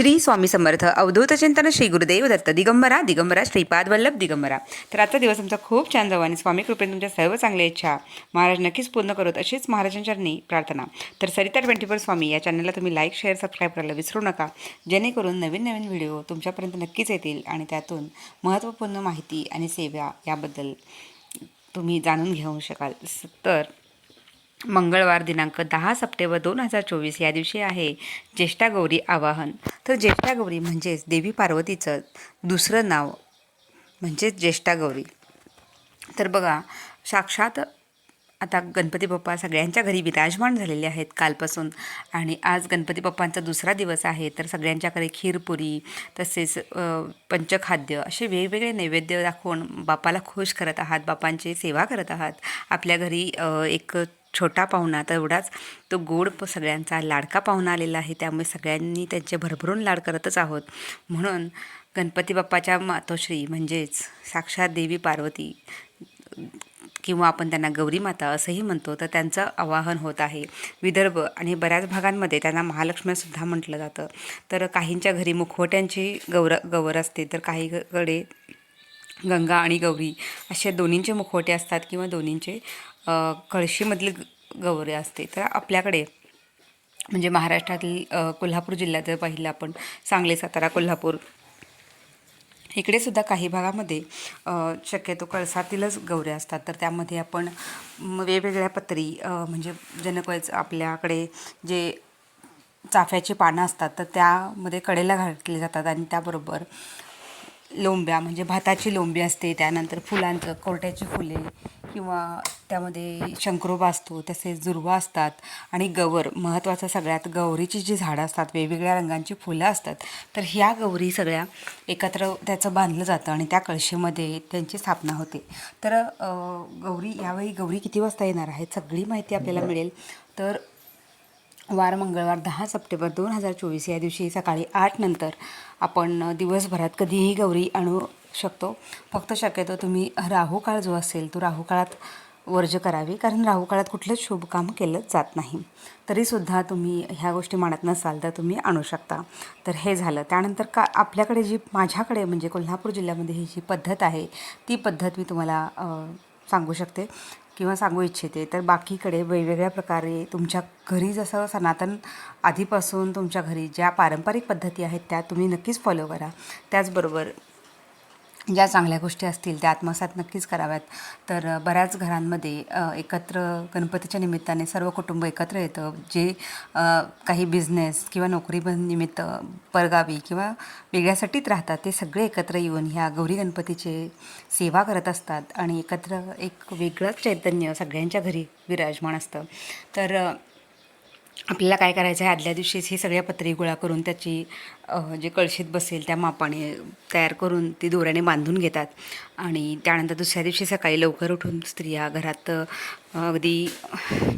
श्री स्वामी समर्थ. अवधूत चिंतन श्री गुरुदेव दत्त. दिगंबरा दिगंबरा श्रीपाद वल्लभ दिगंबरा. तर आजचा दिवस आमचा खूप छान जाऊ आणि स्वामी कृपेने तुमच्या सर्व चांगल्या इच्छा महाराज नक्कीच पूर्ण करत अशीच महाराजांच्या प्रार्थना. तर सरिता ट्वेंटी फोर स्वामी या चॅनलला तुम्ही लाईक शेअर सबस्क्राईब करायला विसरू नका. जेणेकरून नवीन नवीन व्हिडिओ तुमच्यापर्यंत नक्कीच येतील आणि त्यातून महत्त्वपूर्ण माहिती आणि सेवा याबद्दल तुम्ही जाणून घेऊ शकाल. तर मंगळवार दिनांक दहा सप्टेंबर दोन हजार चोवीस या दिवशी आहे ज्येष्ठा गौरी आवाहन. तर ज्येष्ठा गौरी म्हणजेच देवी पार्वतीचं दुसरं नाव म्हणजेच ज्येष्ठा गौरी. तर बघा साक्षात आता गणपती बाप्पा सगळ्यांच्या घरी विराजमान झालेले आहेत कालपासून आणि आज गणपती बाप्पांचा दुसरा दिवस आहे. तर सगळ्यांच्याकडे खीरपुरी तसेच पंचखाद्य असे वेगवेगळे नैवेद्य दाखवून बाप्पाला खुश करत आहात बाप्पांची सेवा करत आहात. आपल्या घरी एक छोटा पाहुणा तेवढाच तो गोड सगळ्यांचा लाडका पाहुणा आलेला आहे. त्यामुळे सगळ्यांनी त्यांचे भरभरून लाड करतच आहोत. म्हणून गणपती बाप्पाच्या मातोश्री म्हणजेच साक्षात देवी पार्वती किंवा आपण त्यांना गौरी माता असंही म्हणतो तर त्यांचं आवाहन होत आहे. विदर्भ आणि बऱ्याच भागांमध्ये त्यांना महालक्ष्मीसुद्धा म्हटलं जातं. तर काहींच्या घरी मुखवट्यांची गौर गौर असते तर काहीकडे गंगा आणि गौरी अशा दोन्हींचे मुखवटे असतात किंवा दोन्हींचे कळशीमधली गौरी असते. तर आपल्याकडे म्हणजे महाराष्ट्रातील कोल्हापूर जिल्ह्यात जर पाहिलं आपण सांगली सातारा कोल्हापूर इकडे सुद्धा काही भागामध्ये शक्यतो कळसातीलच गौऱ्या असतात. तर त्यामध्ये आपण वेगवेगळ्या पत्री म्हणजे जनकच आपल्याकडे जे चाफ्याची पानं असतात तर त्यामध्ये कडेला घातली जातात आणि त्याबरोबर लोंब्या म्हणजे भाताची लोंबी असते त्यानंतर फुलांचं कोरट्याची फुले किंवा त्यामध्ये शंकरोबा असतो तसेच दुर्वा असतात आणि गवर. महत्त्वाचं सगळ्यात गौरीची जी झाडं असतात वेगवेगळ्या रंगांची फुलं असतात तर ह्या गौरी सगळ्या एकत्र त्याचं बांधलं जातं आणि त्या कळशीमध्ये त्यांची स्थापना होते. तर गौरी यावेळी गौरी किती वाजता येणार आहे? सगळी माहिती आपल्याला मिळेल. तर वार मंगळवार दहा सप्टेंबर दोन हजार चोवीस या दिवशी सकाळी आठ नंतर आपण दिवसभरात कधीही गौरी आणू शकतो. फक्त शक्यतो तुम्ही राहू काळ जो असेल तो राहू काळात वर्ज करावी. कारण राहू काळात कुठलंच शुभ काम केलं जात नाही. तरीसुद्धा तुम्ही ह्या गोष्टी मानत नसाल तर तुम्ही आणू शकता. तर हे झालं. त्यानंतर का आपल्याकडे जी माझ्याकडे म्हणजे कोल्हापूर जिल्ह्यामध्ये ही जी पद्धत आहे ती पद्धत मी तुम्हाला सांगू शकते. किंवा सांगू इच्छिते तर बाकीकडे वेगवेगळ्या प्रकारे तुमच्या घरी जसं सनातन आधीपासून तुमच्या घरी ज्या पारंपरिक पद्धती आहेत त्या तुम्ही नक्कीच फॉलो करा. त्याचबरोबर ज्या चांगल्या गोष्टी असतील त्या आत्मसात नक्कीच कराव्यात. तर बऱ्याच घरांमध्ये एकत्र गणपतीच्या निमित्ताने सर्व कुटुंब एकत्र येतं. जे काही बिझनेस किंवा नोकरी निमित्त परगावी किंवा वेगळ्यासाठीच राहतात ते सगळे एकत्र येऊन ह्या गौरी गणपतीचे सेवा करत असतात. आणि एकत्र एक वेगळंच चैतन्य सगळ्यांच्या घरी विराजमान असतं. तर आपल्याला काय करायचं आहे? आदल्या दिवशीच ही सगळ्या पत्री गोळा करून त्याची जे कळशीत बसेल त्या मापाने तयार करून ती दोऱ्याने बांधून घेतात. आणि त्यानंतर दुसऱ्या दिवशी सकाळी लवकर उठून स्त्रिया घरात अगदी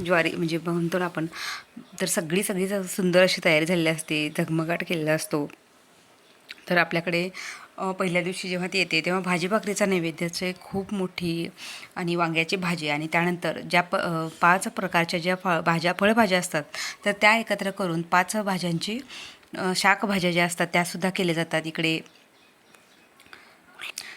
ज्वारी म्हणजे म्हणतो ना आपण तर सगळी सगळी सुंदर अशी तयारी झालेली असते झगमगाट केलेला असतो. तर आपल्याकडे पहिल्या दिवशी जेव्हा ती येते तेव्हा भाजी भाकरीचा नैवेद्याचे खूप मोठी आणि वांग्याची भाजी आणि त्यानंतर ज्या प पाच प्रकारच्या ज्या फळ भाज्या फळभाज्या असतात तर त्या एकत्र करून पाच भाज्यांची शाकभाज्या ज्या असतात त्यासुद्धा केल्या जातात. इकडे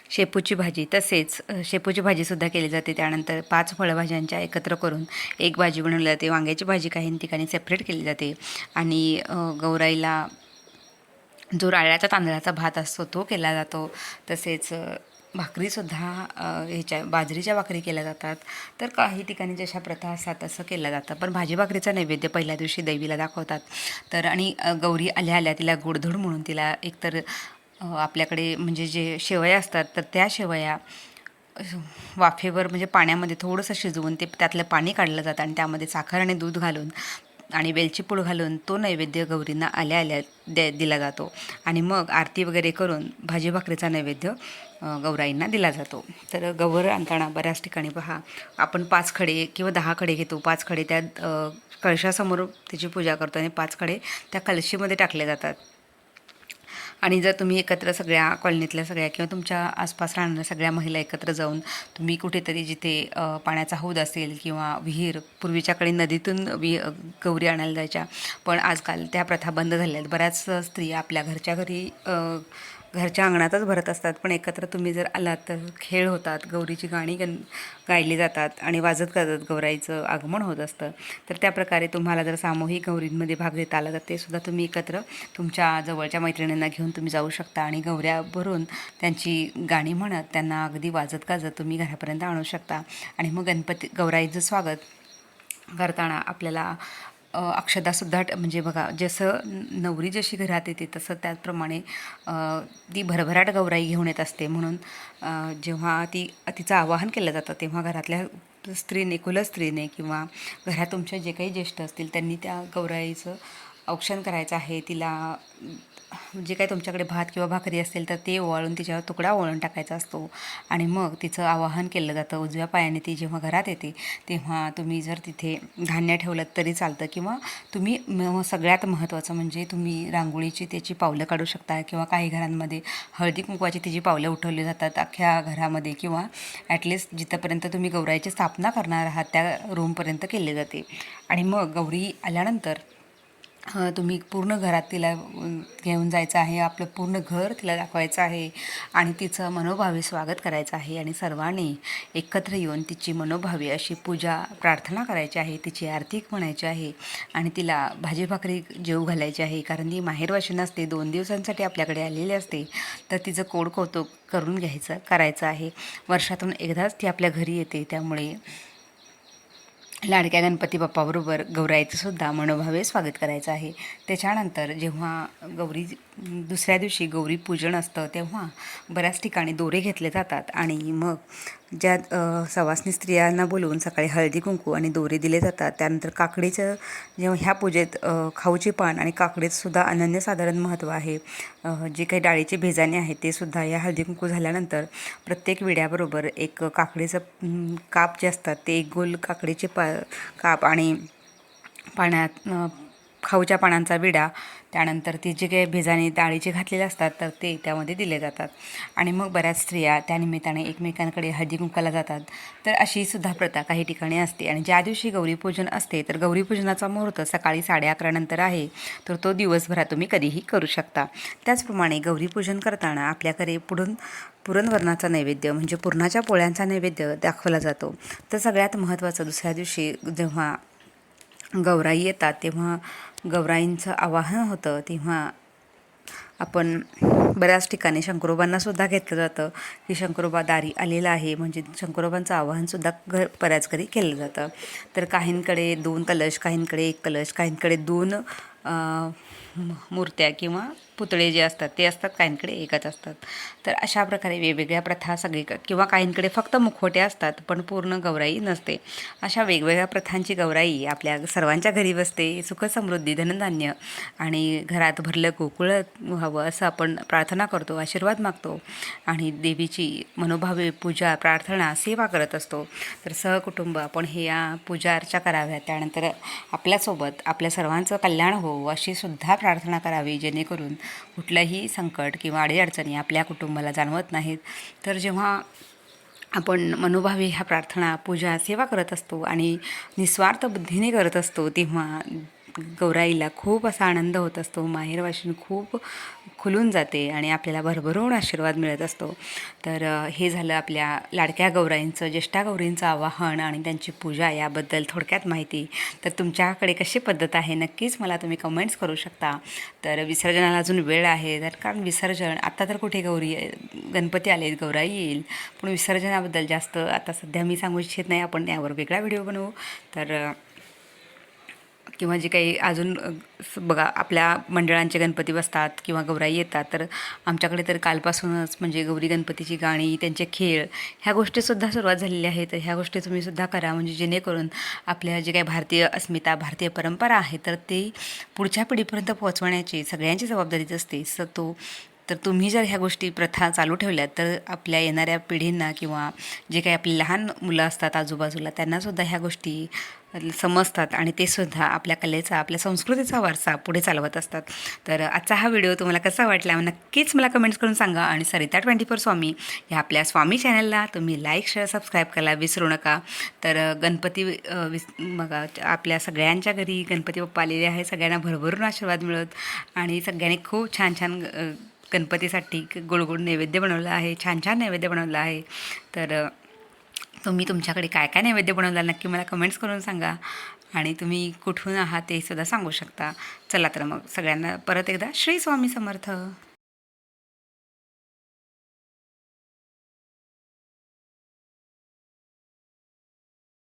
शेपूची भाजी तसेच शेपूची भाजीसुद्धा केली जाते. त्यानंतर पाच फळभाज्यांच्या एकत्र करून एक भाजी बनवली जाते. वांग्याची भाजी काही ठिकाणी सेपरेट केली जाते. आणि गौराईला जो राळ्याचा तांदळाचा भात असतो तो केला जातो. तसेच भाकरीसुद्धा ह्याच्या बाजरीच्या भाकरी केल्या जातात. तर काही ठिकाणी जशा प्रथा असतात तसं केलं जातं. पण भाजी भाकरीचा नैवेद्य पहिल्या दिवशी देवीला दाखवतात. तर आणि गौरी आल्या आल्या तिला गोडधोड म्हणून तिला एकतर आपल्याकडे म्हणजे जे शेवया असतात तर त्या शेवया वाफेवर म्हणजे पाण्यामध्ये थोडंसं शिजवून ते त्यातलं पाणी काढलं जातं आणि त्यामध्ये साखर आणि दूध घालून आणि वेलचीपूड घालून तो नैवेद्य गौरींना आल्या आल्या द्या दिला जातो. आणि मग आरती वगैरे करून भाजी भाकरीचा नैवेद्य गौराईंना दिला जातो. तर गौर आणताना बऱ्याच ठिकाणी पहा. आपण पाच खडे किंवा दहा खडे घेतो. पाच खडे त्या कळशासमोर त्याची पूजा करतो आणि पाच खडे त्या कलशीमध्ये टाकले जातात. आणि जर तुम्ही एकत्र सगळ्या कॉलनीतल्या सगळ्या किंवा तुमच्या आसपास राहणाऱ्या सगळ्या महिला एकत्र जाऊन तुम्ही कुठेतरी जिथे पाण्याचा हौद असेल किंवा विहीर पूर्वीच्या काळी नदीतून वि गौरी आणायला जायच्या. पण आजकाल त्या प्रथा बंद झाल्या आहेत. बऱ्याच स्त्रिया आपल्या घरच्या घरी घरच्या अंगणातच भरत असतात पण एकत्र तुम्ही जर आलात तर खेळ होतात गौरीची गाणी गण गायली जातात आणि वाजत गाजत गौराईचं आगमन होत असतं. तर त्या प्रकारे तुम्हाला जर सामूहिक गौरींमध्ये भाग घेता आला तर ते सुद्धा तुम्ही एकत्र तुमच्या जवळच्या मैत्रिणींना घेऊन तुम्ही जाऊ शकता आणि गौऱ्या भरून त्यांची गाणी म्हणत त्यांना अगदी वाजत गाजत तुम्ही घरापर्यंत आणू शकता. आणि मग गणपती गौराईचं स्वागत करताना आपल्याला अक्षदासुद्धा ट- म्हणजे बघा जसं नवरी जशी घरात येते तसं त्याचप्रमाणे ती भरभराट गौराई घेऊन येत असते. म्हणून जेव्हा ती तिचं आवाहन केलं जातं तेव्हा घरातल्या स्त्रीने कुलस्त्रीने किंवा घरात तुमच्या जे काही ज्येष्ठ असतील त्यांनी त्या गौराईचं औक्षण करायचं आहे तिला जे काही तुमच्याकडे भात किंवा भाकरी असेल तर ते ओवाळून तिच्यावर तुकडा ओळून टाकायचा असतो. आणि मग तिचं आवाहन केलं जातं. उजव्या पायाने ती जेव्हा घरात येते तेव्हा तुम्ही जर तिथे धान्य ठेवलं तरी चालतं. किंवा तुम्ही म सगळ्यात महत्त्वाचं म्हणजे तुम्ही रांगोळीची त्याची पावलं काढू शकता किंवा काही घरांमध्ये हळदी कुंकवाची तिची पावलं उठवली जातात अख्ख्या घरामध्ये. किंवा ॲटलिस्ट जिथंपर्यंत तुम्ही गौराईची स्थापना करणार आहात त्या रूमपर्यंत केले जाते. आणि मग गौरी आल्यानंतर तुम्ही पूर्ण घरात तिला घेऊन जायचं आहे आपलं पूर्ण घर तिला दाखवायचं आहे आणि तिचं मनोभावे स्वागत करायचं आहे आणि सर्वांनी एकत्र येऊन तिची मनोभावे अशी पूजा प्रार्थना करायची आहे तिची आरती म्हणायची आहे आणि तिला भाजी भाकरी जेव घालायची आहे. कारण ती माहेरवाशी नसते दोन दिवसांसाठी आपल्याकडे आलेली असते तर तिचं कोड कौतुक करून घ्यायचं करायचं आहे. वर्षातून एकदाच ती आपल्या घरी येते त्यामुळे लाडक्या गणपती बाप्पाबरोबर गौराईचं सुद्धा मनोभावे स्वागत करायचं आहे. त्याच्यानंतर जेव्हा गौरी दुसऱ्या दिवशी गौरी पूजन असतं तेव्हा बऱ्याच ठिकाणी दोरे घेतले जातात आणि मग ज्या सवासनी स्त्रियांना बोलवून सकाळी हळदी कुंकू आणि दोरे दिले जातात. त्यानंतर काकडीचं जेव्हा ह्या पूजेत खाऊची खाऊचे पान आणि काकडीचंसुद्धा अनन्यसाधारण महत्त्व आहे. जे काही डाळीचे भेजाने आहेत ते सुद्धा या हळदी कुंकू झाल्यानंतर प्रत्येक विड्याबरोबर एक काकडीचं काप जे असतात ते एक गोल काकडीचे पा काप आणि पाण्यात खाऊच्या पानांचा विडा त्यानंतर ते जे काही भिजाने डाळीचे घातलेले असतात तर ते त्यामध्ये दिले जातात. आणि मग बऱ्याच स्त्रिया त्यानिमित्ताने एकमेकांकडे हळदी कुंकाला जातात. तर अशी सुद्धा प्रथा काही ठिकाणी असते. आणि ज्या दिवशी गौरीपूजन असते तर गौरीपूजनाचा मुहूर्त सकाळी साडे अकरा नंतर आहे. तर तो दिवसभरात तुम्ही कधीही करू शकता. त्याचप्रमाणे गौरीपूजन करताना आपल्याकडे पुढून पुरणवरणाचा नैवेद्य म्हणजे पुरणाच्या पोळ्यांचा नैवेद्य दाखवला जातो. तर सगळ्यात महत्त्वाचं दुसऱ्या दिवशी जेव्हा गौराई येतात तेव्हा गौराईंचं आवाहन होतं तेव्हा आपण बऱ्याच ठिकाणी शंकरोबांनासुद्धा घेतलं जातं की शंकरोबा दारी आलेला आहे म्हणजे शंकरोबांचं आवाहनसुद्धा घर बऱ्याच घरी केलं जातं. तर काहींकडे दोन कलश काहींकडे एक कलश काहींकडे दोन मूर्त्या किंवा पुतळे जे असतात ते असतात काहींकडे एकच असतात. तर अशा प्रकारे वेगवेगळ्या प्रथा सगळी किंवा काहींकडे फक्त मुखवटे असतात पण पूर्ण गौराई नसते. अशा वेगवेगळ्या प्रथांची गौराई आपल्या सर्वांच्या घरी बसते. सुखसमृद्धी धनधान्य आणि घरात भरलं गोकुळ व्हावं असं आपण प्रार्थना करतो आशीर्वाद मागतो आणि देवीची मनोभावे पूजा प्रार्थना सेवा करत असतो. तर सहकुटुंब आपण हे या पूजा अर्चा कराव्या त्यानंतर आपल्यासोबत आपल्या सर्वांचं कल्याण होवं अशी सुद्धा प्रार्थना करावी जेणेकरून कुठलंही संकट किंवा अडीअडचणी आपल्या कुटुंबाला जाणवत नाहीत. तर जेव्हा आपण मनोभावे ह्या प्रार्थना पूजा सेवा करत असतो आणि निस्वार्थ बुद्धीने करत असतो तेव्हा गौराईला खूप असा आनंद होत असतो. माहेरवाशीन खूप खुलून जाते आणि आपल्याला भरभरून आशीर्वाद मिळत असतो. तर हे झालं आपल्या लाडक्या गौराईंचं ज्येष्ठा गौरींचं आवाहन आणि त्यांची पूजा याबद्दल थोडक्यात माहिती. तर तुमच्याकडे कशी पद्धत आहे? नक्कीच मला तुम्ही कमेंट्स करू शकता. तर विसर्जनाला अजून वेळ आहे. तर कारण विसर्जन आता तर कुठे गौरी गणपती आलेत गौराई येईल. पण विसर्जनाबद्दल जास्त आता सध्या मी सांगू इच्छित नाही. आपण यावर वेगळा व्हिडिओ बनवू. तर किंवा जे काही अजून बघा आपल्या मंडळांचे गणपती बसतात किंवा गौराई येतात तर आमच्याकडे तर कालपासूनच म्हणजे गौरी गणपतीची गाणी त्यांचे खेळ ह्या गोष्टीसुद्धा सुरुवात झालेल्या आहेत. तर ह्या गोष्टी तुम्ही सुद्धा करा म्हणजे जेणेकरून आपल्या जे काही भारतीय अस्मिता भारतीय परंपरा आहे तर ते पुढच्या पिढीपर्यंत पोहोचवण्याची सगळ्यांची जबाबदारीच असते. स तो तर तुम्ही जर ह्या गोष्टी प्रथा चालू ठेवल्यात तर आपल्या येणाऱ्या पिढींना किंवा जे काही आपली लहान मुलं असतात आजूबाजूला त्यांनासुद्धा ह्या गोष्टी समजतात आणि ते सुद्धा आपल्या कलेचा आपल्या संस्कृतीचा वारसा पुढे चालवत असतात. तर आजचा हा व्हिडिओ तुम्हाला कसा वाटला? नक्कीच मला कमेंट्स करून सांगा आणि सरिता ट्वेंटी फोर स्वामी या आपल्या स्वामी चॅनलला तुम्ही लाईक शेअर सबस्क्राईब करायला विसरू नका. तर गणपती विस बघा आपल्या सगळ्यांच्या घरी गणपती बाप्पा आलेले आहे सगळ्यांना भरभरून आशीर्वाद मिळत आणि सगळ्यांनी खूप छान छान गणपतीसाठी गोडगोड नैवेद्य बनवलं आहे. छान छान नैवेद्य बनवलं आहे. तर तुम्ही तुमच्याकडे काय काय नैवेद्य बनवला नक्की मला कमेंट्स करून सांगा. आणि तुम्ही कुठून आहात ते सुद्धा सांगू शकता. चला तर मग सगळ्यांना परत एकदा श्री स्वामी समर्थ.